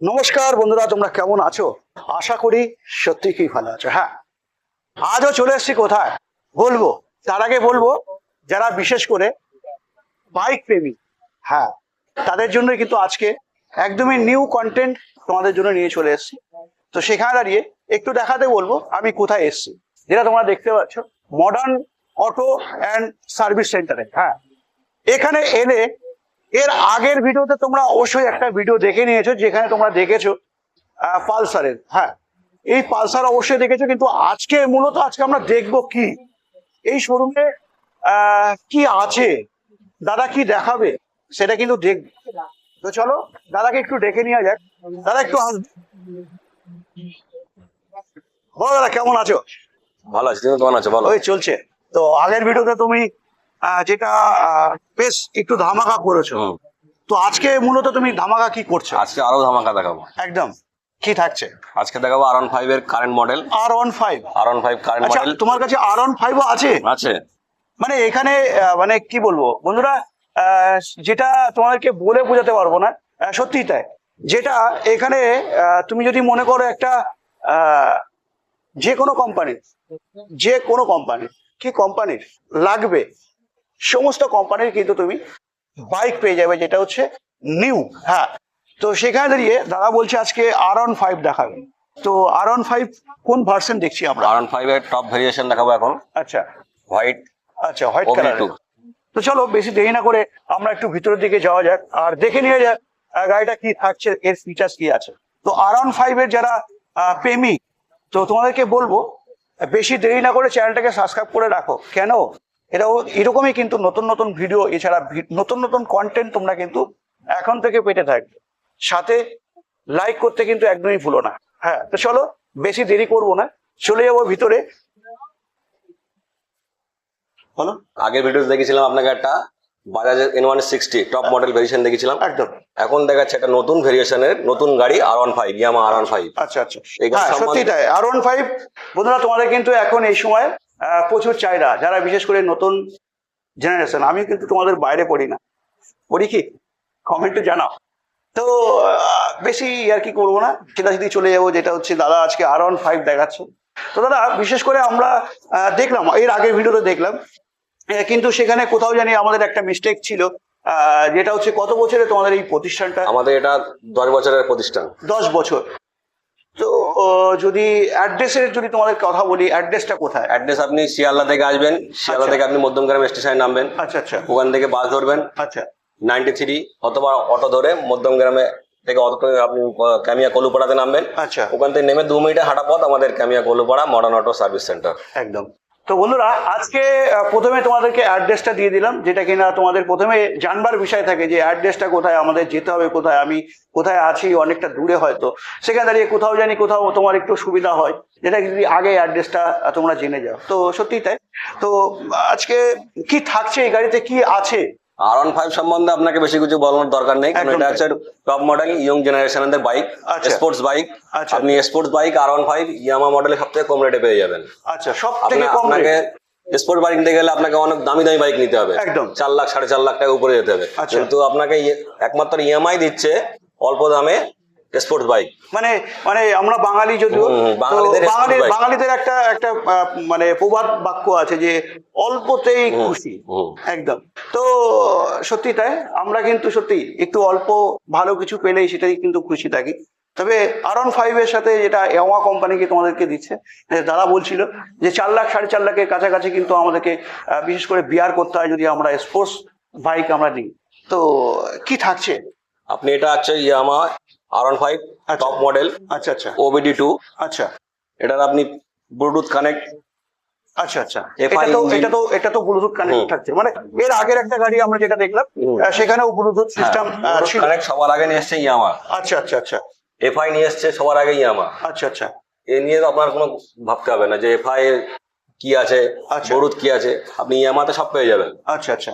নমস্কার বন্ধুরা, তোমরা কেমন আছো? আশা করি সত্যি কি ভালো আছো। হ্যাঁ আজও চলে এসেছি কোথায়? বলব, তার আগে বলব, যারা বিশেষ করে বাইক প্রেমী হ্যাঁ তাদের জন্য কিন্তু আজকে একদমই নিউ কন্টেন্ট তোমাদের জন্য নিয়ে চলে এসেছি। তো সেখানে দাঁড়িয়ে একটু দেখাতে বলব, আমি কোথায় এসেছি। যেটা তোমরা দেখতে পাচ্ছ মডার্ন অটো অ্যান্ড সার্ভিস সেন্টারে হ্যাঁ। এখানে এলে এর আগের ভিডিওতে তোমরা অবশ্যই একটা ভিডিও দেখে নিয়েছো যেখানে তোমরা দেখেছ পালসারের। হ্যাঁ এই পালসার অবশ্যই দেখেছ কিন্তু আজকে মূলত আজকে আমরা দেখব কি? এই শোরুমে কি আছে? দাদা কি দেখাবে? সেটা কিন্তু দেখবে তো চলো দাদাকে একটু ডেকে নেওয়া যাক। দাদা একটু বলো দাদা কেমন আছো? ভালো আছি তুমি কেমন আছো? বলো। ওই চলছে। তো আগের ভিডিওতে তুমি যেটা বেশ একটু ধামাকা করেছ। তো আজকে মূলত তুমি ধামাকা কি করছ? আজকে আরও ধামাকা দেখাবো। একদম। কি থাকছে? আজকে দেখাবো আর ওয়ান ফাইভ এর current model R one five R one five current model তোমার কাছে আর ওয়ান ফাইভও আছে? আছে। মানে এখানে মানে কি বলব? বন্ধুরা আহ, যেটা তোমাদেরকে বলে বোঝাতে পারব না আহ, সত্যিই তাই। যেটা এখানে তুমি যদি মনে করো একটা আহ, যে কোনো কোম্পানির যে কোনো কোম্পানির কি কোম্পানির লাগবে সমস্ত কোম্পানির কিন্তু তুমি বাইক পেয়ে যাবে যেটা হচ্ছে নিউ হ্যাঁ। তো সেখানে দাঁড়িয়ে দাদা বলছে আজকে আর অন ফাইভ দেখাবে। তো আর অন ফাইভ কোন ভার্সন দেখছি আমরা? আর ওয়ান ফাইভ এর টপ ভেরিয়েশন দেখাবো এখন। আচ্ছা। হোয়াইট আচ্ছা হোয়াইট কালার তো চলো বেশি দেরি না করে আমরা একটু ভিতরের দিকে যাওয়া যাক। আর দেখে নিয়ে যাক গাড়িটা কি থাকছে এর ফিচার্স কি আছে। তো আর অন ফাইভ এর যারা আহ, প্রেমিক তো তোমাদেরকে বলব বেশি দেরি না করে চ্যানেলটাকে সাবস্ক্রাইব করে রাখো। কেন? এটাও এরকমই কিন্তু নতুন নতুন ভিডিও এছাড়া নতুন নতুন কন্টেন্ট তোমরা কিন্তু এখন থেকে পেতে থাকবে। সাথে লাইক করতে কিন্তু একদমই ভুলো না। হ্যাঁ তো চলো বেশি দেরি করব না। চলে যাব ভিতরে। বলো। আগের ভিডিও দেখেছিলাম আপনাকে একটা। Bajaj N one sixty top model variation দেখেছিলাম। একদম। এখন দেখাচ্ছে একটা নতুন ভেরিয়েশনের নতুন গাড়ি R one five Yamaha R one five আচ্ছা আচ্ছা। সত্যি তাই আর ওয়ান ফাইভ বন্ধুরা তোমাদের কিন্তু এখন এই সময় প্রচুর চাহিদা যারা বিশেষ করে নতুন জেনারেশন আমি কিন্তু তোমাদের বাইরে পড়ি না। পড়ি কি? কমেন্টে জানাও। তো বেশি আর কি করব না সেটা যদি চলে যাব যেটা হচ্ছে দাদা আজকে আর ওয়ান ফাইভ দেখাচ্ছে। তো দাদা বিশেষ করে আমরা দেখলাম এর আগের ভিডিওতে দেখলাম কিন্তু সেখানে কোথাও জানি আমাদের একটা মিস্টেক ছিল আহ, যেটা হচ্ছে কত বছরে তোমাদের এই প্রতিষ্ঠানটা? আমাদের এটা দশ বছরের প্রতিষ্ঠান। দশ বছর। তো যদি অ্যাড্রেসের যদি তোমাদের কথা বলি অ্যাড্রেসটা কোথায়? অ্যাড্রেস আপনি শিয়ালদা থেকে আসবেন। শিয়ালদা আচ্ছা। থেকে আপনি মধ্যমগ্রাম স্টেশনে নামবেন। আচ্ছা আচ্ছা। ওখান থেকে বাস ধরবেন। আচ্ছা। নাইনটি থ্রি অথবা অটো ধরে মধ্যমগ্রামে থেকে অটো আপনি ক্যামিয়া কলুপাড়াতে নামবেন। আচ্ছা। ওখান থেকে নেমে দু মিনিটে হাঁটা পথ আমাদের ক্যামিয়া কলুপাড়া মডার্ন অটো সার্ভিস সেন্টার একদম। তো বন্ধুরা, আজকে প্রথমে তোমাদেরকে অ্যাড্রেসটা দিয়ে দিলাম, যেটা কিনা তোমাদের প্রথমে জানবার বিষয় থাকে যে অ্যাড্রেসটা কোথায়, আমাদের যেতে হবে কোথায়, আমি কোথায় আছি, অনেকটা দূরে হয়তো। সেখানে দাঁড়িয়ে কোথাও জানি, কোথাও তোমার একটু সুবিধা হয়, যেটা যদি আগে অ্যাড্রেসটা তোমরা জেনে যাও। তো সত্যি তাই। তো আজকে কি থাকছে এই গাড়িতে, কি আছে? আর ওয়ান ফাইভ সম্বন্ধে আপনাকে বেশি কিছু বলানোর দরকার নেই কারণ এটা হচ্ছে টপ মডেল ইয়ং জেনারেশনের বাইক। Sports bike. আপনি sports bike R one five Yamaha মডেলের সব থেকে কম রেটে পেয়ে যাবেন আচ্ছা সব থেকে কম আপনাকে। স্পোর্ট বাইক নিতে গেলে আপনাকে অনেক দামি দামি বাইক নিতে হবে একদম। চার লাখ সাড়ে চার লাখ টাকা উপরে যেতে হবে আচ্ছা। কিন্তু আপনাকে একমাত্র ইএমআই দিচ্ছে অল্প দামে স্পোর্টস বাইক মানে মানে আমরা বাঙালি যদিও বাঙালি বাঙালিদের একটা একটা মানে প্রবাদ বাক্য আছে যে অল্পতেই খুশি। একদম। তো সত্যি তাই আমরা কিন্তু সত্যি একটু অল্প ভালো কিছু পেলেই সেটাই কিন্তু খুশি থাকি। তবে আর অন ফাইভ এর সাথে যেটা এওয়া কোম্পানিকে তোমাদেরকে দিচ্ছে যে দাদা বলছিল যে চার লাখ সাড়ে চার লাখের কাছাকাছি কিন্তু আমাদেরকে বিশেষ করে বিয়ার করতে হয় যদি আমরা স্পোর্টস বাইক আমরা নিই। তো কি থাকছে? আপনি এটা হচ্ছে Yamaha R one five. Top model আচ্ছা আচ্ছা। ওবিডি টু আচ্ছা। এটার আপনি ব্লুটুথ কানেক্ট আচ্ছা আচ্ছা। এটা তো এটা তো এটা তো ব্লুটুথ কানেক্ট থাকছে। মানে এর আগের একটা গাড়ি আমরা যেটা দেখলাম। সেখানেও ব্লুটুথ সিস্টেম কানেক্ট সবার আগে নিয়ে এসছে ইয়ামা আচ্ছা আচ্ছা আচ্ছা। এফআই নিয়ে এসছে সবার আগে ইয়ামা আচ্ছা আচ্ছা। এ নিয়ে তো আপনার কোনো ভাবতে হবে না যে এফআই কি আছে আচ্ছা। ব্লুটুথ কি আছে আপনি ইয়ামাতে সব পেয়ে যাবেন। আচ্ছা আচ্ছা।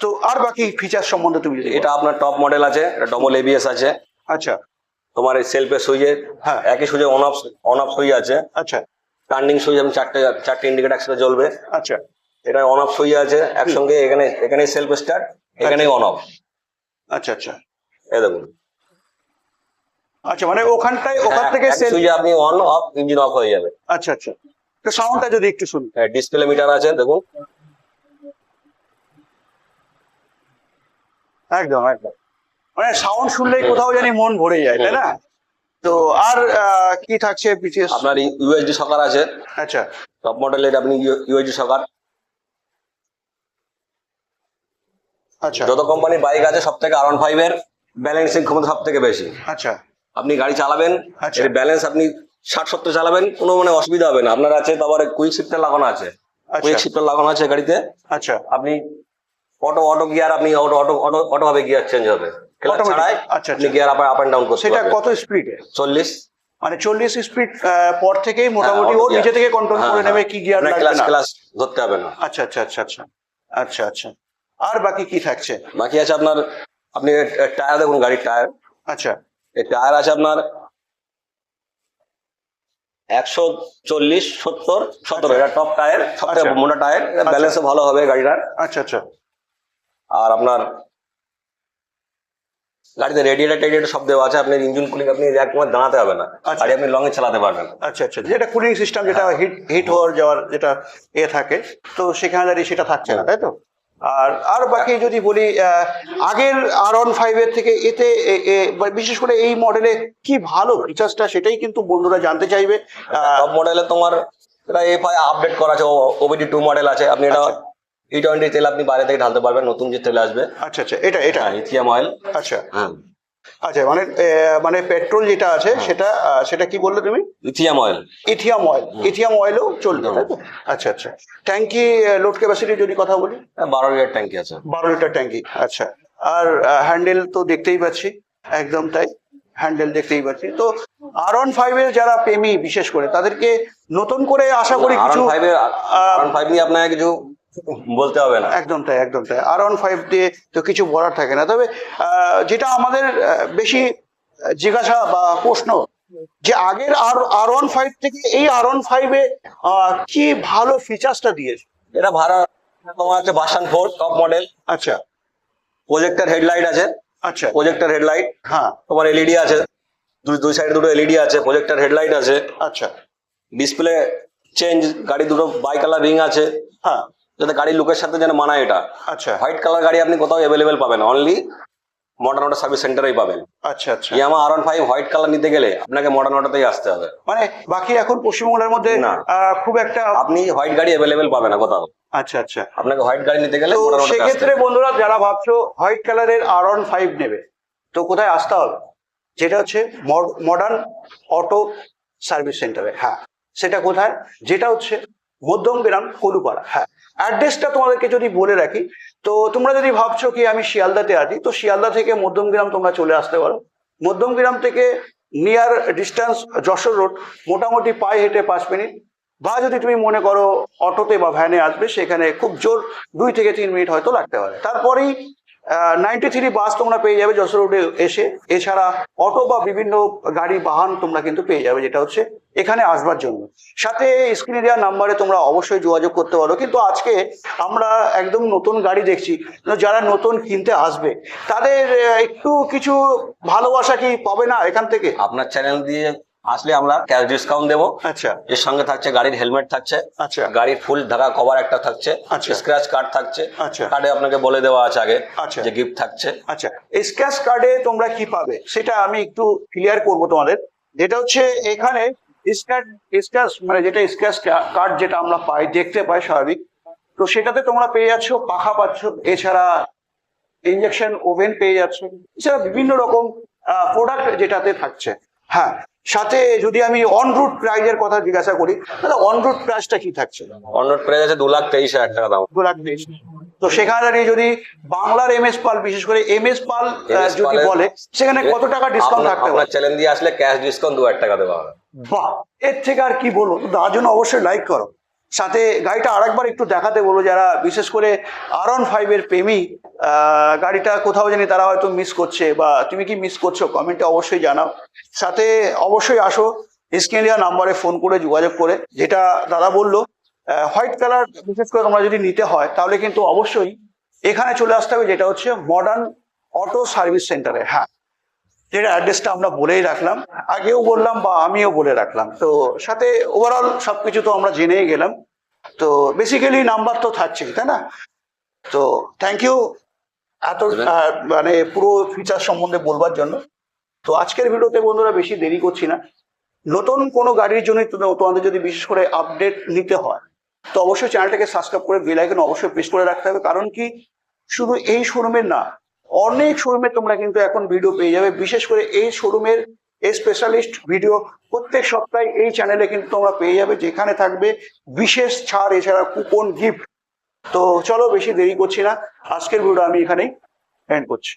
তো আর বাকি ফিচার সম্বন্ধে তুমি এটা আপনার টপ মডেল আছে ডবল এবিএস আছে। আচ্ছা। তোমার এই সেলফের সুইচে হ্যাঁ। একই সুইচে on off on off switch আছে। আচ্ছা। টার্নিং সুইচ আমি চারটে চারটে ইন্ডিকেট একসাথে জ্বলবে। আচ্ছা। এটা অন অফ সুইচ আছে একসঙ্গে এখানে এখানে সেলফ স্টার্ট এখানে অন অফ আচ্ছা আচ্ছা। এই দেখুন। আচ্ছা মানে ওখানটায় ওখান থেকে সুইচে আপনি অন অফ ইঞ্জিন অফ হয়ে যাবে। আচ্ছা আচ্ছা। তো সাউন্ডটা যদি একটু শুনি। হ্যাঁ ডিসপ্লে মিটার আছে দেখুন। একদম একদম। মানে সাউন্ড শুনলেই কোথাও জানি মন ভরে যায় তাই না? তো আর কি থাকছে বিশেষ আপনার ইউএসডি সকার আছে। আচ্ছা। টপ মডেলের আপনি ইউএসডি সকার আচ্ছা। যত কোম্পানির বাইক আছে সব থেকে আর ওয়ান ফাইভ এর ব্যালেন্সিং ক্ষমতা সব থেকে বেশি। আচ্ছা। আপনি গাড়ি চালাবেন আচ্ছা। এর ব্যালেন্স আপনি ষাট সত্তর চালাবেন কোনো মানে অসুবিধা হবে না। আপনার আছে তারপর কুইক শিফটার লাগানো আছে। কুইক আচ্ছা শিফটার লাগানো আছে গাড়িতে। আচ্ছা। আপনি অটো অটো গিয়ার আপনি অটো অটো অটো ভাবে গিয়ার চেঞ্জ হবে? ছাড়াই আচ্ছা, আপনি আচ্ছা। গিয়ার আপ আপ ডাউন করতে সেটা কত স্পিডে চল্লিশ। মানে চল্লিশ স্পিড পর থেকেই মোটামুটি ও auto নিজে থেকে কন্ট্রোল হ্যাঁ, করে হ্যাঁ। নেবে কি গিয়ার লাগবে ক্লাস না। ক্লাস ধরতে হবে না। আচ্ছা আচ্ছা আচ্ছা আচ্ছা। আচ্ছা আচ্ছা। আর বাকি কি থাকছে? বাকি আছে আপনার আপনি টায়ার দেখুন গাড়ির টায়ার আচ্ছা। এই টায়ার আছে আপনার একশো চল্লিশ সত্তর সতেরো। এটা টপ টায়ার সবথেকে আচ্ছা। মোটা টায়ার ব্যালেন্সও ভালো হবে গাড়িটার। আচ্ছা আচ্ছা। আর আপনার গাড়িতে রেডিয়েটার টেডিয়েটার সব দেওয়া আছে আপনার ইঞ্জিন কুলিং আপনি একবার দাঁড়াতে হবে না। আচ্ছা। গাড়ি আপনি লং এ চালাতে পারবেন। আচ্ছা আচ্ছা। যেটা কুলিং সিস্টেম যেটা হিট হিট হওয়ার যাওয়ার যেটা এ থাকে তো সেখানে দাঁড়িয়ে সেটা থাকছে না তাই তো? আর আর বাকি যদি বলি আহ, আগের আর অন ফাইভ এর থেকে এতে বিশেষ করে এই মডেলে কি ভালো ফিচার্সটা সেটাই কিন্তু বন্ধুরা জানতে চাইবে। মডেলে তোমার এটা এফআই আপডেট করা আছে ওবিডি টু মডেল আছে। আপনি এটা আচ্ছা। ই টোয়েন্টি তেল আপনি বাইরে থেকে ঢালতে পারবেন নতুন যে তেল আসবে। আচ্ছা আচ্ছা এটা এটা। লিথিয়াম অয়েল আচ্ছা। হ্যাঁ। আচ্ছা মানে মানে পেট্রোল যেটা আছে সেটা সেটা কি বললে তুমি? Lithium oil lithium oil lithium অয়েলও চলবে তাই তো? আচ্ছা আচ্ছা। ট্যাঙ্কি লোড ক্যাপাসিটি যদি কথা বলি? বারো লিটার ট্যাঙ্কি আছে। বারো লিটার ট্যাঙ্কি আচ্ছা। আর হ্যান্ডেল তো দেখতেই পাচ্ছি একদম তাই। হ্যান্ডেল দেখতেই পাচ্ছি। তো আর অন ফাইভ এর যারা প্রেমী বিশেষ করে তাদেরকে নতুন করে আশা করি কিছু ফাইভ নিয়ে আপনাকে কিছু বলতে হবে না। একদম তাই একদম তাই। আর অন ফাইভ দিয়ে তো কিছু বলার থাকে না। তবে আহ, যেটা আমাদের বেশি জিজ্ঞাসা বা প্রশ্ন যে আগের আর আর ওয়ান ফাইভ থেকে এই আর ওয়ান ফাইভে কি ভালো ফিচার্সটা দিয়েছে? এটা ভাড়া তোমার আছে বাসান ফোর টপ মডেল আচ্ছা। প্রজেক্টর হেডলাইট আছে। আচ্ছা। প্রজেক্টর হেডলাইট হ্যাঁ। তোমার এলইডি আছে। দুই দুই সাইডে দুটো এলইডি আছে। প্রজেক্টর হেডলাইট আছে। আচ্ছা। ডিসপ্লে চেঞ্জ গাড়ি দুটো বাই কালার রিং আছে। হ্যাঁ। যাতে গাড়ির লুকের সাথে যেন মানায় এটা। আচ্ছা। হোয়াইট কালার গাড়ি আপনি কোথাও অ্যাভেলেবেল পাবেন। অনলি মডার্ন অটো সার্ভিস সেন্টারেই পাবেন। আচ্ছা আচ্ছা। Yamaha R five white colour নিতে গেলে আপনাকে মডার্ন অটোতেই আসতে হবে। মানে বাকি এখন পশ্চিমবঙ্গের মধ্যে না। খুব একটা আপনি হোয়াইট গাড়ি অ্যাভেলেবেল পাবেন না কোথাও। আচ্ছা আচ্ছা। আপনাকে হোয়াইট গাড়ি নিতে গেলে সেক্ষেত্রে বন্ধুরা যারা ভাবছ হোয়াইট কালারের আর অন ফাইভ নেবে তো কোথায় আসতে হবে? যেটা হচ্ছে মডার্ন অটো সার্ভিস সেন্টারে হ্যাঁ সেটা কোথায়? যেটা হচ্ছে মধ্যমগ্রাম কলুপাড়া। হ্যাঁ অ্যাড্রেসটা তোমাদেরকে যদি বলে রাখি, তো তোমরা যদি ভাবছ কি আমি শিয়ালদাতে আছি, তো শিয়ালদা থেকে মধ্যমগ্রাম তোমরা চলে আসতে পারো। মধ্যমগ্রাম থেকে নিয়ার ডিস্টেন্স যশোর রোড মোটামুটি পায়ে হেঁটে পাঁচ মিনিট। বা যদি তুমি মনে করো অটোতে বা ভ্যানে আসবে, সেখানে খুব জোর দুই থেকে তিন মিনিট হয়তো লাগতে পারে। তারপরেই নাইনটি থ্রি বাস তোমরা পেয়ে যাবে যশোর রোডে এসে। এছাড়া অটো বা বিভিন্ন গাড়ি, বাহন তোমরা কিন্তু পেয়ে যাবে, যেটা হচ্ছে এখানে আসবার জন্য। সাথে স্ক্রিনে দেওয়া নাম্বারে তোমরা অবশ্যই যোগাযোগ করতে পারো। কিন্তু আজকে আমরা একদম নতুন গাড়ি দেখছি যারা নতুন কিনতে আসবে, তাদের একটু কিছু ভালোবাসা কি পাবে না এখান থেকে? আপনার চ্যানেল দিয়ে আসলে আমরা ক্যাশ ডিসকাউন্ট দেবো। আচ্ছা। এর সঙ্গে থাকছে গাড়ির হেলমেট থাকছে। আচ্ছা। গাড়ির ফুল ঢাকা কভার একটা থাকছে। আচ্ছা। স্ক্র্যাচ কার্ড থাকছে। আচ্ছা। কার্ডে আপনাকে বলে দেওয়া আছে আগে আচ্ছা। যে গিফট থাকছে। আচ্ছা। এই স্ক্র্যাচ কার্ডে তোমরা কি পাবে? সেটা আমি একটু ক্লিয়ার করব তোমাদের। যেটা হচ্ছে এখানে স্ক্র্যাচ স্ক্র্যাচ মানে যেটা স্ক্র্যাচ কার্ড যেটা আমরা পাই দেখতে পাই স্বাভাবিক। তো সেটাতে তোমরা পেয়ে যাচ্ছ পাখা পাচ্ছ। এছাড়া ইঞ্জেকশন ওভেন পেয়ে যাচ্ছ। এছাড়া বিভিন্ন রকম প্রোডাক্ট যেটাতে থাকছে। হ্যাঁ। সাথে যদি আমি অনরুট প্রাইজ এর কথা জিজ্ঞাসা করি তাহলে অনরুট প্রাইসটা কি থাকছে? অনরুট প্রাইস আছে দু লাখ তেইশ হাজার টাকা দাম। দু লাখ তেইশ। তো সেখানে দাঁড়িয়ে যদি বাংলার এম এস পাল বিশেষ করে এম এস পাল যদি বলে সেখানে কত টাকা ডিসকাউন্ট থাকতে আপনার পারে? চ্যালেঞ্জ দিয়ে আসলে ক্যাশ ডিসকাউন্ট দু হাজার টাকা দেওয়া হবে। বাহ এর থেকে আর কি বলব? তো তার জন্য অবশ্যই লাইক করো। সাথে গাড়িটা আরেকবার একটু দেখাতে বলো যারা, বিশেষ করে আর অন ফাইভের প্রেমী গাড়িটা কোথাও জানি তারা হয়তো মিস করছে বা তুমি কি মিস করছ কমেন্টে অবশ্যই জানাও। সাথে অবশ্যই আসো স্ক্রিনিয়া নাম্বারে ফোন করে যোগাযোগ করে, যেটা দাদা বলল হোয়াইট কালার বিশেষ করে তোমরা যদি নিতে হয়, তাহলে কিন্তু অবশ্যই এখানে চলে আসতে হবে, যেটা হচ্ছে মডার্ন অটো সার্ভিস সেন্টারে হ্যাঁ যেটা অ্যাড্রেসটা আমরা বলেই রাখলাম। আগেও বললাম বা আমিও বলে রাখলাম। তো সাথে ওভারঅল সবকিছু তো আমরা জেনেই গেলাম। তো বেসিক্যালি নাম্বার তো থাকছেই তাই না? তো থ্যাংক ইউ এত মানে পুরো ফিচার সম্বন্ধে বলবার জন্য। তো আজকের ভিডিওতে বন্ধুরা বেশি দেরি করছি না। নতুন কোনো গাড়ির জন্য তোমাদের যদি বিশেষ করে আপডেট নিতে হয় তো অবশ্যই চ্যানেলটাকে সাবস্ক্রাইব করে বেল আইকন অবশ্যই প্রেস করে রাখতে হবে। কারণ কি? শুধু এই শোরুমের না অনেক শোরুমে তোমরা কিন্তু এখন ভিডিও পেয়ে যাবে। বিশেষ করে এই শোরুমের স্পেশালিস্ট ভিডিও প্রত্যেক সপ্তাহে এই চ্যানেলে কিন্তু তোমরা পেয়ে যাবে, যেখানে থাকবে বিশেষ ছাড়, এছাড়া কুপন গিফট তো চলো বেশি দেরি করছি না। আজকের ভিডিও আমি এখানেই এন্ড করছি।